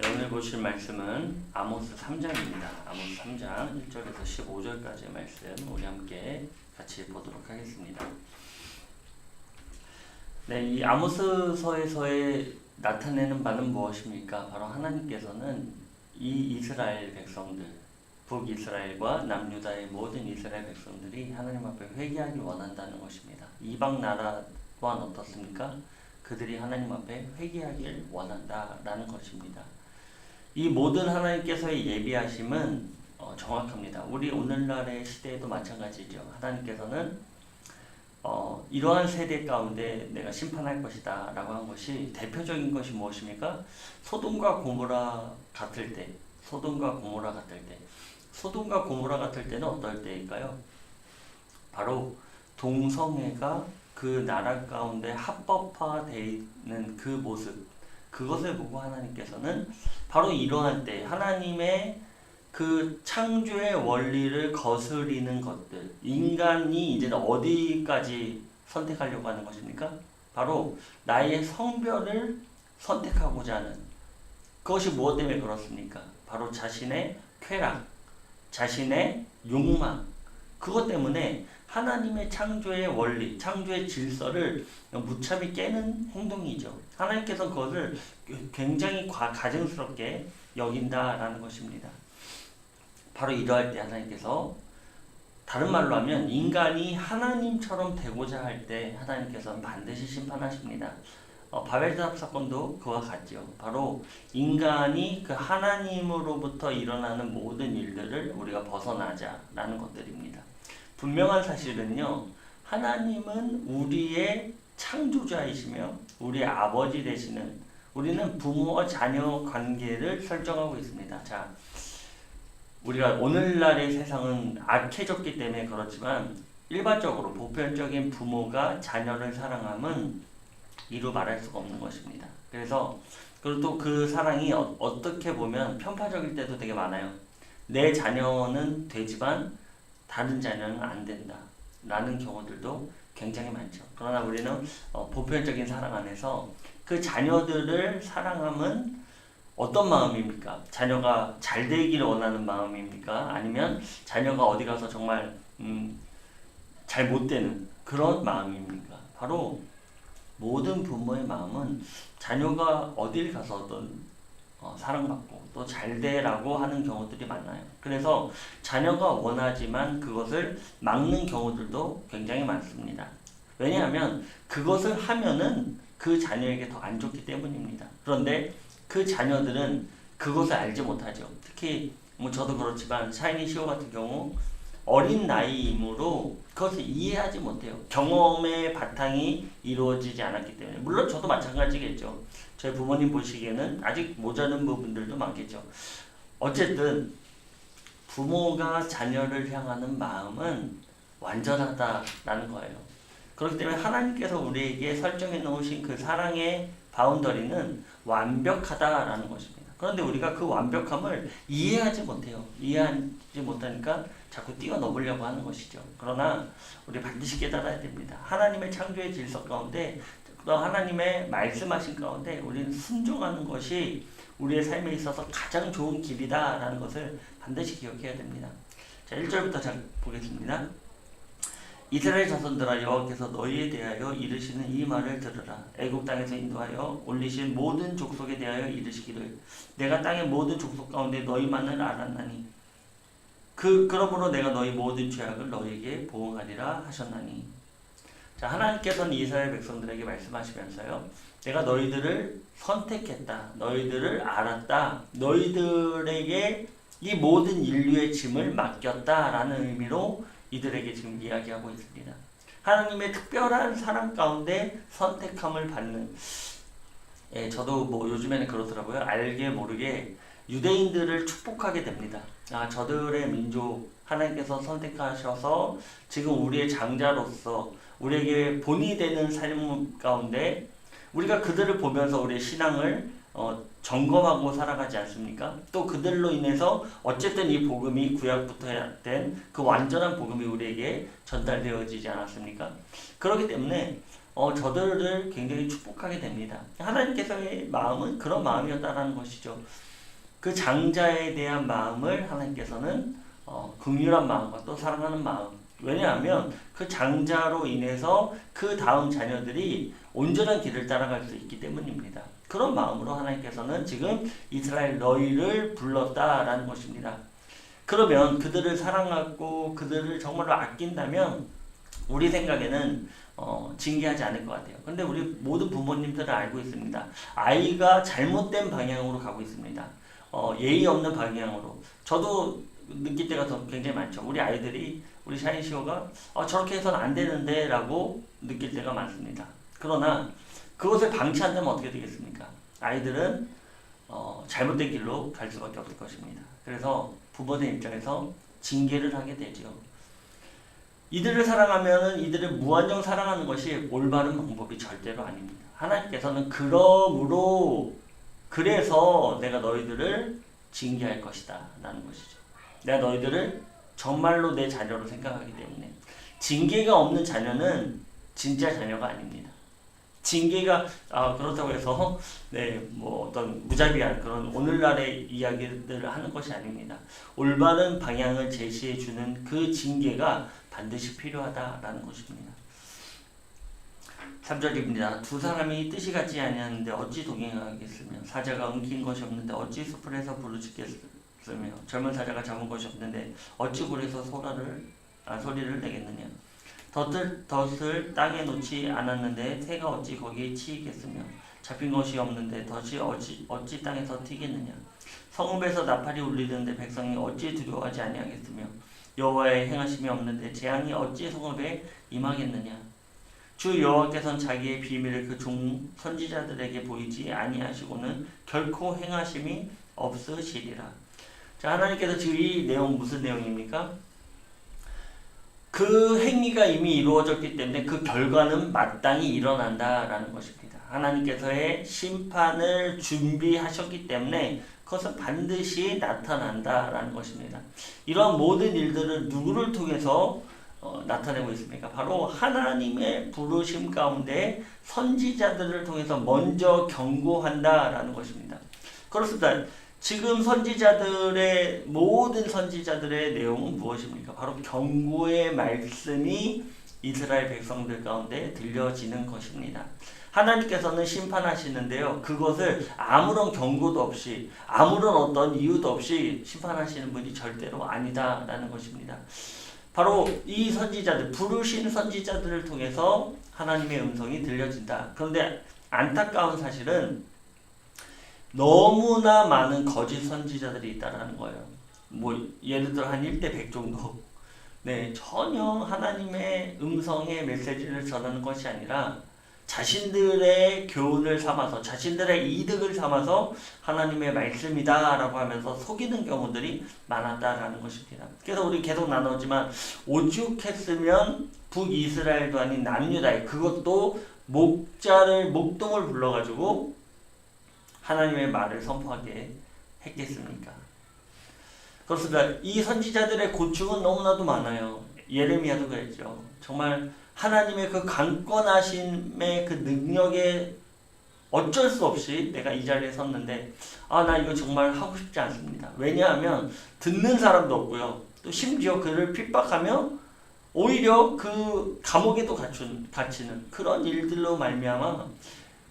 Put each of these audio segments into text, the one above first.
네, 오늘 보실 말씀은 아모스 3장입니다. 아모스 3장 1절에서 15절까지의 말씀 우리 함께 같이 보도록 하겠습니다. 네, 이 아모스서에서의 나타내는 바는 무엇입니까? 바로 하나님께서는 이 이스라엘 백성들, 북이스라엘과 남유다의 모든 이스라엘 백성들이 하나님 앞에 회개하기 원한다는 것입니다. 이방 나라 또한 어떻습니까? 그들이 하나님 앞에 회개하길 원한다라는 것입니다. 이 모든 하나님께서의 예비하심은 어, 정확합니다. 우리 오늘날의 시대에도 마찬가지죠. 하나님께서는 어, 이러한 세대 가운데 내가 심판할 것이다 라고 한 것이 대표적인 것이 무엇입니까? 소돔과 고모라 같을 때 소돔과 고모라 같을 때 소돔과 고모라 같을 때는 어떨 때일까요? 바로 동성애가 그 나라 가운데 합법화되어 있는 그 모습 그것을 보고 하나님께서는 바로 이러한 때 하나님의 그 창조의 원리를 거스리는 것들 인간이 이제 어디까지 선택하려고 하는 것입니까? 바로 나의 성별을 선택하고자 하는 그것이 무엇 때문에 그렇습니까? 바로 자신의 쾌락, 자신의 욕망 그것 때문에 하나님의 창조의 원리, 창조의 질서를 무참히 깨는 행동이죠. 하나님께서 그것을 굉장히 과- 가증스럽게 여긴다라는 것입니다. 바로 이러할 때 하나님께서 다른 말로 하면 인간이 하나님처럼 되고자 할 때 하나님께서는 반드시 심판하십니다. 어, 바벨탑 사건도 그와 같죠. 바로 인간이 그 하나님으로부터 일어나는 모든 일들을 우리가 벗어나자라는 것들입니다. 분명한 사실은요, 하나님은 우리의 창조자이시며 우리의 아버지 되시는 우리는 부모와 자녀 관계를 설정하고 있습니다. 자, 우리가 오늘날의 세상은 악해졌기 때문에 그렇지만 일반적으로 보편적인 부모가 자녀를 사랑함은 이루 말할 수가 없는 것입니다. 그래서 그리고 또 그 사랑이 어, 어떻게 보면 편파적일 때도 되게 많아요. 내 자녀는 되지만 다른 자녀는 안 된다. 라는 경우들도 굉장히 많죠. 그러나 우리는 어, 보편적인 사랑 안에서 그 자녀들을 사랑함은 어떤 마음입니까? 자녀가 잘 되기를 원하는 마음입니까? 아니면 자녀가 어디 가서 정말 음, 잘 못 되는 그런 마음입니까? 바로 모든 부모의 마음은 자녀가 어딜 가서든 어, 사랑받고 또 잘 되라고 하는 경우들이 많아요. 그래서 자녀가 원하지만 그것을 막는 경우들도 굉장히 많습니다. 왜냐하면 그것을 하면은 그 자녀에게 더 안 좋기 때문입니다. 그런데 그 자녀들은 그것을 알지 못하죠. 특히 뭐 저도 그렇지만 샤이니 시오 같은 경우 어린 나이이므로 그것을 이해하지 못해요. 경험의 바탕이 이루어지지 않았기 때문에 물론 저도 마찬가지겠죠. 저희 부모님 보시기에는 아직 모자른 부분들도 많겠죠. 어쨌든 부모가 자녀를 향하는 마음은 완전하다라는 거예요. 그렇기 때문에 하나님께서 우리에게 설정해 놓으신 그 사랑의 바운더리는 완벽하다라는 것입니다. 그런데 우리가 그 완벽함을 이해하지 못해요. 이해하지 못하니까 자꾸 뛰어넘으려고 하는 것이죠. 그러나 우리 반드시 깨달아야 됩니다. 하나님의 창조의 질서 가운데 또 하나님의 말씀하신 가운데 우리는 순종하는 것이 우리의 삶에 있어서 가장 좋은 길이다라는 것을 반드시 기억해야 됩니다. 자, 1절부터 잘 보겠습니다. 이스라엘 자손들아 여호와께서 너희에 대하여 이르시는 이 말을 들으라 애굽 땅에서 인도하여 올리신 모든 족속에 대하여 이르시기를 내가 땅의 모든 족속 가운데 너희만을 알았나니 그 그러므로 내가 너희 모든 죄악을 너희에게 보응하리라 하셨나니 자 하나님께서는 이스라엘 백성들에게 말씀하시면서요 내가 너희들을 선택했다 너희들을 알았다 너희들에게 이 모든 인류의 짐을 맡겼다라는 의미로 이들에게 지금 이야기하고 있습니다. 하나님의 특별한 사랑 가운데 선택함을 받는 예, 저도 뭐 요즘에는 그렇더라고요. 알게 모르게 유대인들을 축복하게 됩니다. 아, 저들의 민족 하나님께서 선택하셔서 지금 우리의 장자로서 우리에게 본이 되는 삶 가운데 우리가 그들을 보면서 우리의 신앙을 어, 점검하고 살아가지 않습니까? 또 그들로 인해서 어쨌든 이 복음이 구약부터 된 그 완전한 복음이 우리에게 전달되어지지 않았습니까? 그렇기 때문에 어, 저들을 굉장히 축복하게 됩니다. 하나님께서의 마음은 그런 마음이었다라는 것이죠. 그 장자에 대한 마음을 하나님께서는 어, 긍휼한 마음과 또 사랑하는 마음. 왜냐하면 그 장자로 인해서 그 다음 자녀들이 온전한 길을 따라갈 수 있기 때문입니다. 그런 마음으로 하나님께서는 지금 이스라엘 너희를 불렀다라는 것입니다. 그러면 그들을 사랑하고 그들을 정말로 아낀다면 우리 생각에는 어, 징계하지 않을 것 같아요. 근데 우리 모든 부모님들은 알고 있습니다. 아이가 잘못된 방향으로 가고 있습니다. 어, 예의 없는 방향으로. 저도 느낄 때가 더 굉장히 많죠. 우리 아이들이 우리 샤이시오가 어, 저렇게 해서는 안 되는데 라고 느낄 때가 많습니다. 그러나 그것을 방치한다면 어떻게 되겠습니까? 아이들은 어, 잘못된 길로 갈 수밖에 없을 것입니다. 그래서 부모의 입장에서 징계를 하게 되죠. 이들을 사랑하면 이들을 무한정 사랑하는 것이 올바른 방법이 절대로 아닙니다. 하나님께서는 그러므로 그래서 내가 너희들을 징계할 것이다 라는 것이죠. 내가 너희들을 정말로 내 자녀로 생각하기 때문에 징계가 없는 자녀는 진짜 자녀가 아닙니다. 징계가 아, 그렇다고 해서 네 뭐 어떤 무자비한 그런 오늘날의 이야기들을 하는 것이 아닙니다. 올바른 방향을 제시해 주는 그 징계가 반드시 필요하다라는 것입니다. 3절입니다. 두 사람이 뜻이 같지 아니하는데 어찌 동행하겠으며 사자가 엉킨 것이 없는데 어찌 숲을에서 부르짖겠으며 젊은 사자가 잡은 것이 없는데 어찌 굴에서 소라를 아, 소리를 내겠느냐? 덫을, 덫을 땅에 놓지 않았는데 새가 어찌 거기에 치이겠으며? 잡힌 것이 없는데 덫이 어찌, 어찌 땅에서 튀겠느냐? 성읍에서 나팔이 울리는데 백성이 어찌 두려워하지 아니하겠으며? 여호와의 행하심이 없는데 재앙이 어찌 성읍에 임하겠느냐? 주 여호와께서는 자기의 비밀을 그 종 선지자들에게 보이지 아니하시고는 결코 행하심이 없으시리라. 자 하나님께서 지금 이 내용 무슨 내용입니까? 그 행위가 이미 이루어졌기 때문에 그 결과는 마땅히 일어난다라는 것입니다. 하나님께서의 심판을 준비하셨기 때문에 그것은 반드시 나타난다라는 것입니다. 이런 모든 일들을 누구를 통해서 어, 나타내고 있습니까? 바로 하나님의 부르심 가운데 선지자들을 통해서 먼저 경고한다라는 것입니다. 그렇습니다. 지금 선지자들의 모든 선지자들의 내용은 무엇입니까? 바로 경고의 말씀이 이스라엘 백성들 가운데 들려지는 것입니다. 하나님께서는 심판하시는데요. 그것을 아무런 경고도 없이 아무런 어떤 이유도 없이 심판하시는 분이 절대로 아니다라는 것입니다. 바로 이 선지자들, 부르신 선지자들을 통해서 하나님의 음성이 들려진다. 그런데 안타까운 사실은 너무나 많은 거짓 선지자들이 있다라는 거예요. 뭐 예를 들어 한 1대 100 정도. 네, 전혀 하나님의 음성의 메시지를 전하는 것이 아니라 자신들의 교훈을 삼아서 자신들의 이득을 삼아서 하나님의 말씀이다라고 하면서 속이는 경우들이 많았다라는 것입니다. 그래서 우리 계속 나누지만 오죽했으면 북이스라엘도 아닌 남유다에 그것도 목자를 목동을 불러가지고 하나님의 말을 선포하게 했겠습니까? 그렇습니다. 이 선지자들의 고충은 너무나도 많아요. 예레미야도 그랬죠. 정말 하나님의 그 강권하심의 그 능력에 어쩔 수 없이 내가 이 자리에 섰는데 아 나 이거 정말 하고 싶지 않습니다. 왜냐하면 듣는 사람도 없고요. 또 심지어 그를 핍박하며 오히려 그 감옥에도 갇힌, 갇히는 그런 일들로 말미암아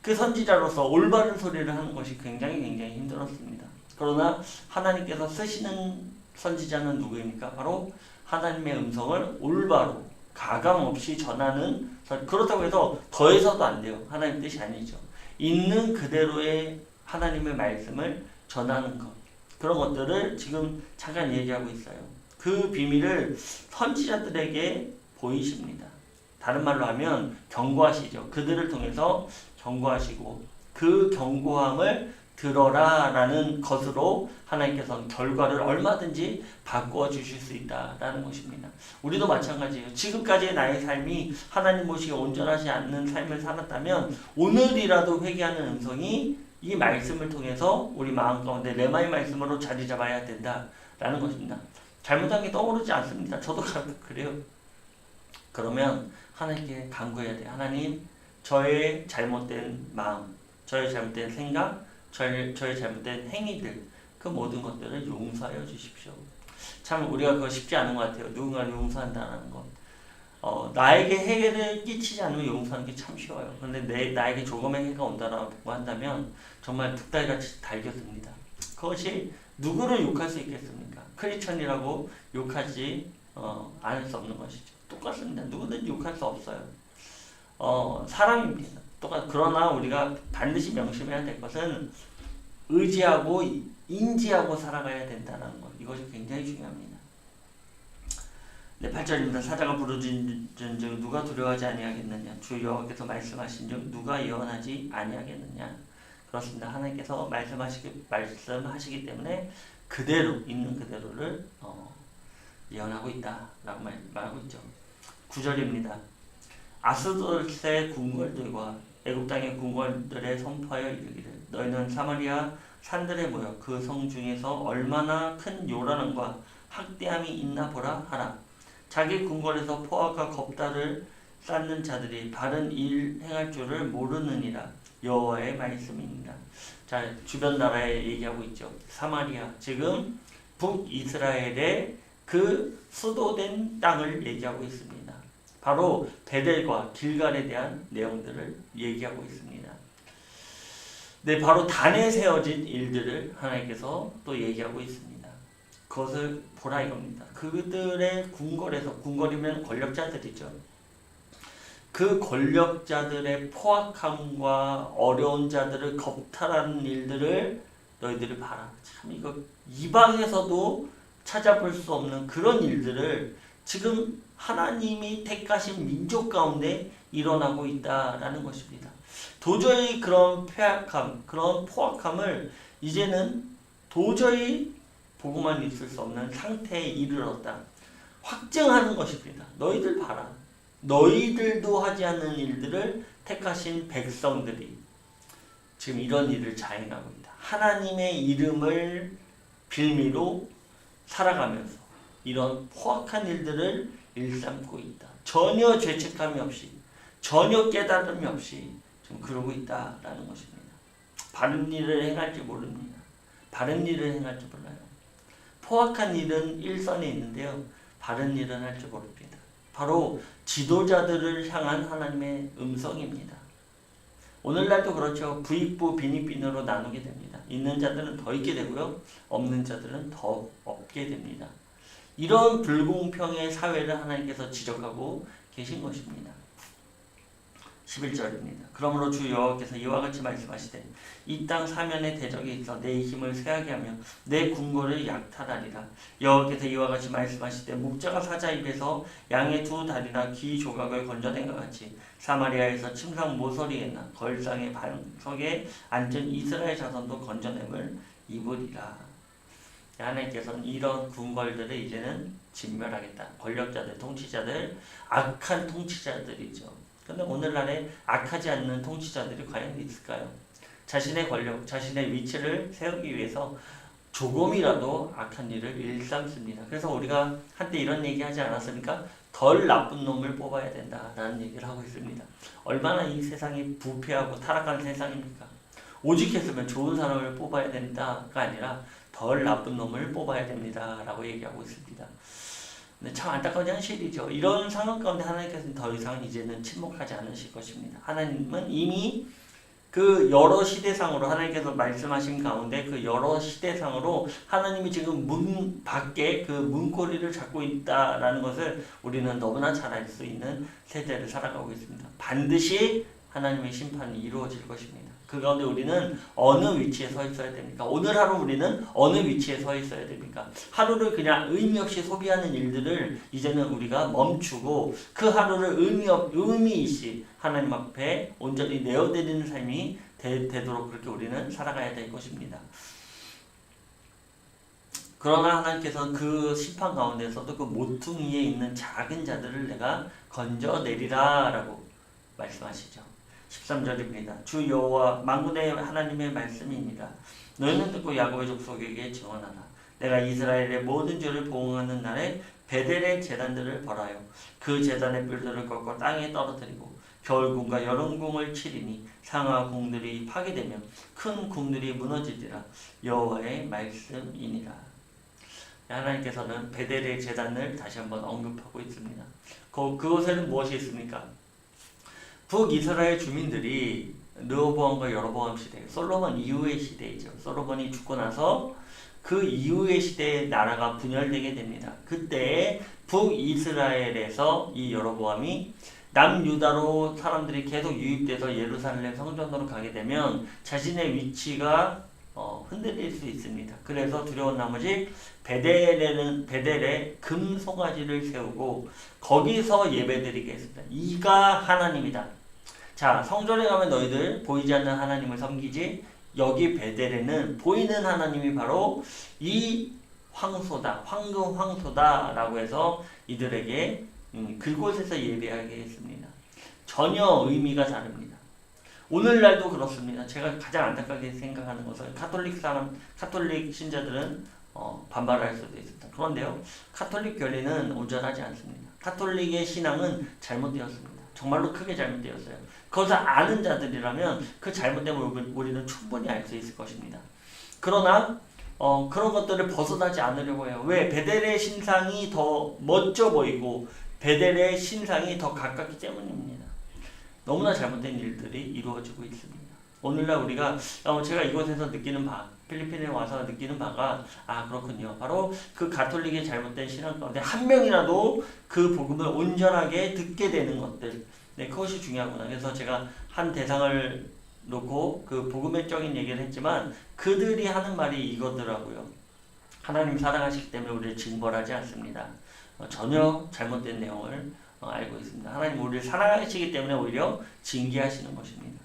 그 선지자로서 올바른 소리를 하는 것이 굉장히 굉장히 힘들었습니다. 그러나 하나님께서 쓰시는 선지자는 누구입니까? 바로 하나님의 음성을 올바로 가감 없이 전하는 그렇다고 해서 더해서도 안 돼요. 하나님 뜻이 아니죠. 있는 그대로의 하나님의 말씀을 전하는 것 그런 것들을 지금 잠깐 얘기하고 있어요. 그 비밀을 선지자들에게 보이십니다. 다른 말로 하면 경고하시죠. 그들을 통해서 경고하시고 그 경고함을 들어라 라는 것으로 하나님께서는 결과를 얼마든지 바꿔 주실 수 있다라는 것입니다. 우리도 마찬가지예요. 지금까지의 나의 삶이 하나님 모시기 온전하지 않는 삶을 살았다면 오늘이라도 회개하는 음성이 이 말씀을 통해서 우리 마음 가운데 레마의 말씀으로 자리 잡아야 된다라는 것입니다. 잘못한 게 떠오르지 않습니다. 저도 그래요. 그러면 하나님께 간구해야 돼. 하나님 저의 잘못된 마음, 저의 잘못된 생각, 저의, 저의 잘못된 행위들 그 모든 것들을 용서하여 주십시오. 참 우리가 그거 쉽지 않은 것 같아요. 누군가를 용서한다는 것. 어, 나에게 해를 끼치지 않으면 용서하는 게 참 쉬워요. 그런데 내, 나에게 조금의 해가 온다라고 한다면 정말 득달같이 달겨듭니다. 그것이 누구를 욕할 수 있겠습니까? 크리스천이라고 욕하지 어, 않을 수 없는 것이죠. 똑같습니다. 누구든지 욕할 수 없어요. 어, 사람입니다. 똑같. 그러나 우리가 반드시 명심해야 될 것은 의지하고 인지하고 살아가야 된다는 것. 이것이 굉장히 중요합니다. 네, 8절입니다. 사자가 부르짖은 즉 누가 두려워하지 아니하겠느냐 주 여호와께서 말씀하신 즉 누가 예언하지 아니하겠느냐 그렇습니다. 하나님께서 말씀하시기 말씀하시기 때문에 그대로 있는 그대로를 어, 예언하고 있다라고 말, 말하고 있죠. 9절입니다. 아스도스의 궁궐들과 애굽 땅의 궁궐들에 선포하여 이르기를 너희는 사마리아 산들에 모여 그 성 중에서 얼마나 큰 요란함과 학대함이 있나 보라 하라. 자기 궁궐에서 포악과 겁달을 쌓는 자들이 바른 일 행할 줄을 모르느니라 여호와의 말씀입니다. 자 주변 나라에 얘기하고 있죠. 사마리아 지금 북이스라엘의 그 수도된 땅을 얘기하고 있습니다. 바로 베델과 길갈에 대한 내용들을 얘기하고 있습니다. 네, 바로 단에 세워진 일들을 하나님께서 또 얘기하고 있습니다. 그것을 보라 이겁니다. 그들의 궁궐에서 궁궐이면 권력자들이죠. 그 권력자들의 포악함과 어려운 자들을 겁탈하는 일들을 너희들이 봐라. 참 이거 이방에서도 찾아볼 수 없는 그런 일들을 지금 하나님이 택하신 민족 가운데 일어나고 있다라는 것입니다. 도저히 그런 폐악함, 그런 포악함을 이제는 도저히 보고만 있을 수 없는 상태에 이르렀다. 확증하는 것입니다. 너희들 봐라. 너희들도 하지 않는 일들을 택하신 백성들이 지금 이런 일을 자행하고 있다. 하나님의 이름을 빌미로 살아가면서 이런 포악한 일들을 일삼고 있다. 전혀 죄책감이 없이, 전혀 깨달음이 없이 지금 그러고 있다라는 것입니다. 바른 일을 행할지 모릅니다. 바른 일을 행할지 몰라요. 포악한 일은 일선에 있는데요. 바른 일은 할 줄 모릅니다. 바로 지도자들을 향한 하나님의 음성입니다. 오늘날도 그렇죠. 부익부 빈익빈으로 나누게 됩니다. 있는 자들은 더 있게 되고요. 없는 자들은 더 없게 됩니다. 이런 불공평의 사회를 하나님께서 지적하고 계신 것입니다. 11절입니다. 그러므로 주 여호와께서 이와 같이 말씀하시되 이 땅 사면에 대적이 있어 내 힘을 쇠하게 하며 내 궁궐을 약탈하리라. 여호와께서 이와 같이 말씀하시되 목자가 사자 입에서 양의 두 다리나 귀 조각을 건져낸 것 같이 사마리아에서 침상 모서리에나 걸상의 반석에 앉은 이스라엘 자손도 건져냄을 입으리라. 하나님께서는 이런 궁궐들을 이제는 진멸하겠다. 권력자들, 통치자들, 악한 통치자들이죠. 근데 오늘날에 악하지 않는 통치자들이 과연 있을까요? 자신의 권력, 자신의 위치를 세우기 위해서 조금이라도 악한 일을 일삼습니다. 그래서 우리가 한때 이런 얘기 하지 않았습니까? 덜 나쁜 놈을 뽑아야 된다라는 얘기를 하고 있습니다. 얼마나 이 세상이 부패하고 타락한 세상입니까? 오직했으면 좋은 사람을 뽑아야 된다가 아니라 덜 나쁜 놈을 뽑아야 됩니다 라고 얘기하고 있습니다. 근데 참 안타까운 현실이죠. 이런 상황 가운데 하나님께서는 더 이상 이제는 침묵하지 않으실 것입니다. 하나님은 이미 그 여러 시대상으로 하나님께서 말씀하신 가운데 그 여러 시대상으로 하나님이 지금 문 밖에 그 문고리를 잡고 있다라는 것을 우리는 너무나 잘 알 수 있는 세대를 살아가고 있습니다. 반드시 하나님의 심판이 이루어질 것입니다. 그 가운데 우리는 어느 위치에 서 있어야 됩니까? 오늘 하루 우리는 어느 위치에 서 있어야 됩니까? 하루를 그냥 의미 없이 소비하는 일들을 이제는 우리가 멈추고 그 하루를 의미 없, 의미 있이 하나님 앞에 온전히 내어드리는 삶이 되, 되도록 그렇게 우리는 살아가야 될 것입니다. 그러나 하나님께서는 그 심판 가운데서도 그 모퉁이에 있는 작은 자들을 내가 건져내리라 라고 말씀하시죠. 13절입니다. 주 여호와 만군의 하나님의 말씀입니다. 너희는 듣고 야곱의 족속에게 증언하라. 내가 이스라엘의 모든 죄를 보응하는 날에 베델의 재단들을 벌하여 그 재단의 뿔들을 꺾어 땅에 떨어뜨리고 겨울궁과 여름궁을 치리니 상하 궁들이 파괴되며 큰 궁들이 무너지리라 여호와의 말씀이니라. 하나님께서는 베델의 재단을 다시 한번 언급하고 있습니다. 그, 그곳에는 무엇이 있습니까? 북이스라엘 주민들이 르호보암과 여로보암 시대, 솔로몬 이후의 시대이죠. 솔로몬이 죽고 나서 그 이후의 시대에 나라가 분열되게 됩니다. 그때 북이스라엘에서 이 여로보암이 남유다로 사람들이 계속 유입돼서 예루살렘 성전으로 가게 되면 자신의 위치가 어, 흔들릴 수 있습니다. 그래서 두려운 나머지 베델에는 베델에 금 송아지를 세우고 거기서 예배드리겠습니다. 이가 하나님이다. 자 성전에 가면 너희들 보이지 않는 하나님을 섬기지 여기 베델에는 보이는 하나님이 바로 이 황소다, 황금 황소다라고 해서 이들에게 음, 그곳에서 예배하게 했습니다. 전혀 의미가 다릅니다. 오늘날도 그렇습니다. 제가 가장 안타깝게 생각하는 것은 카톨릭 사람, 카톨릭 신자들은 어, 반발할 수도 있습니다. 그런데요, 카톨릭 교리는 온전하지 않습니다. 카톨릭의 신앙은 잘못되었습니다. 정말로 크게 잘못되었어요. 그것을 아는 자들이라면 그 잘못됨을 우리는 충분히 알 수 있을 것입니다. 그러나 어, 그런 것들을 벗어나지 않으려고 해요. 왜? 베델의 신상이 더 멋져 보이고 베델의 신상이 더 가깝기 때문입니다. 너무나 잘못된 일들이 이루어지고 있습니다. 오늘날 우리가 어, 제가 이곳에서 느끼는 바, 필리핀에 와서 느끼는 바가 아 그렇군요. 바로 그 가톨릭의 잘못된 신앙 가운데 한 명이라도 그 복음을 온전하게 듣게 되는 것들, 네 그것이 중요하구나. 그래서 제가 한 대상을 놓고 그 복음의적인 얘기를 했지만 그들이 하는 말이 이거더라고요. 하나님 사랑하시기 때문에 우리를 징벌하지 않습니다. 어, 전혀 잘못된 내용을 어, 알고 있습니다. 하나님 우리를 사랑하시기 때문에 오히려 징계하시는 것입니다.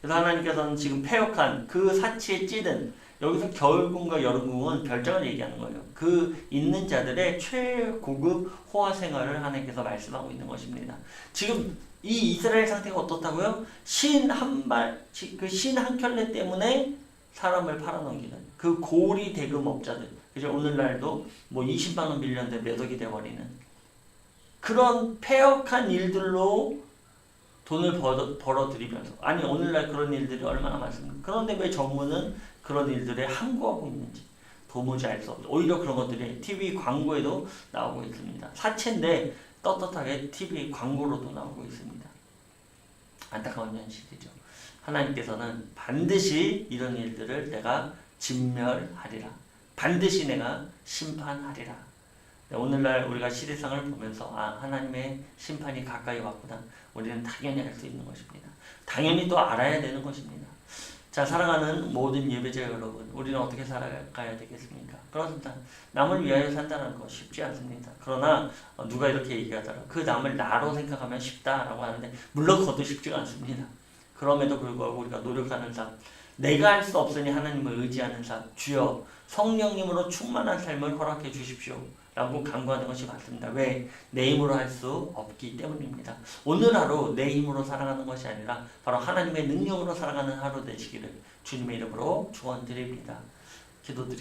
그래서 하나님께서는 지금 폐역한 그 사치에 찌든 여기서 겨울궁과 여름궁은 별장을 얘기하는 거예요. 그 있는 자들의 최고급 호화 생활을 하나님께서 말씀하고 있는 것입니다. 지금 이 이스라엘 상태가 어떻다고요? 신 한 발, 그 신 한 켤레 때문에 사람을 팔아넘기는 그 고리 대금 업자들. 그죠? 오늘날도 뭐 20만 원 빌렸는데 몇 억이 돼버리는 그런 폐역한 일들로 돈을 벌어, 벌어들이면서 아니 오늘날 그런 일들이 얼마나 많습니까? 그런데 왜 정부는 그런 일들에 항거하고 있는지 도무지 알 수 없죠. 오히려 그런 것들이 TV 광고에도 나오고 있습니다. 사채인데 떳떳하게 TV 광고로도 나오고 있습니다. 안타까운 현실이죠. 하나님께서는 반드시 이런 일들을 내가 진멸하리라. 반드시 내가 심판하리라. 네, 오늘날 우리가 시대상을 보면서 아 하나님의 심판이 가까이 왔구나. 우리는 당연히 알 수 있는 것입니다. 당연히 또 알아야 되는 것입니다. 자 사랑하는 모든 예배자 여러분, 우리는 어떻게 살아가야 되겠습니까? 그렇습니다. 남을 위하여 산다는 거 쉽지 않습니다. 그러나 어, 누가 이렇게 얘기하더라. 그 남을 나로 생각하면 쉽다라고 하는데 물론 그것도 쉽지가 않습니다. 그럼에도 불구하고 우리가 노력하는 삶, 내가 할 수 없으니 하나님을 의지하는 삶, 주여 성령님으로 충만한 삶을 허락해 주십시오. 라고 간구하는 것이 맞습니다. 왜? 내 힘으로 할 수 없기 때문입니다. 오늘 하루 내 힘으로 살아가는 것이 아니라 바로 하나님의 능력으로 살아가는 하루 되시기를 주님의 이름으로 축원드립니다. 기도드리겠습니다.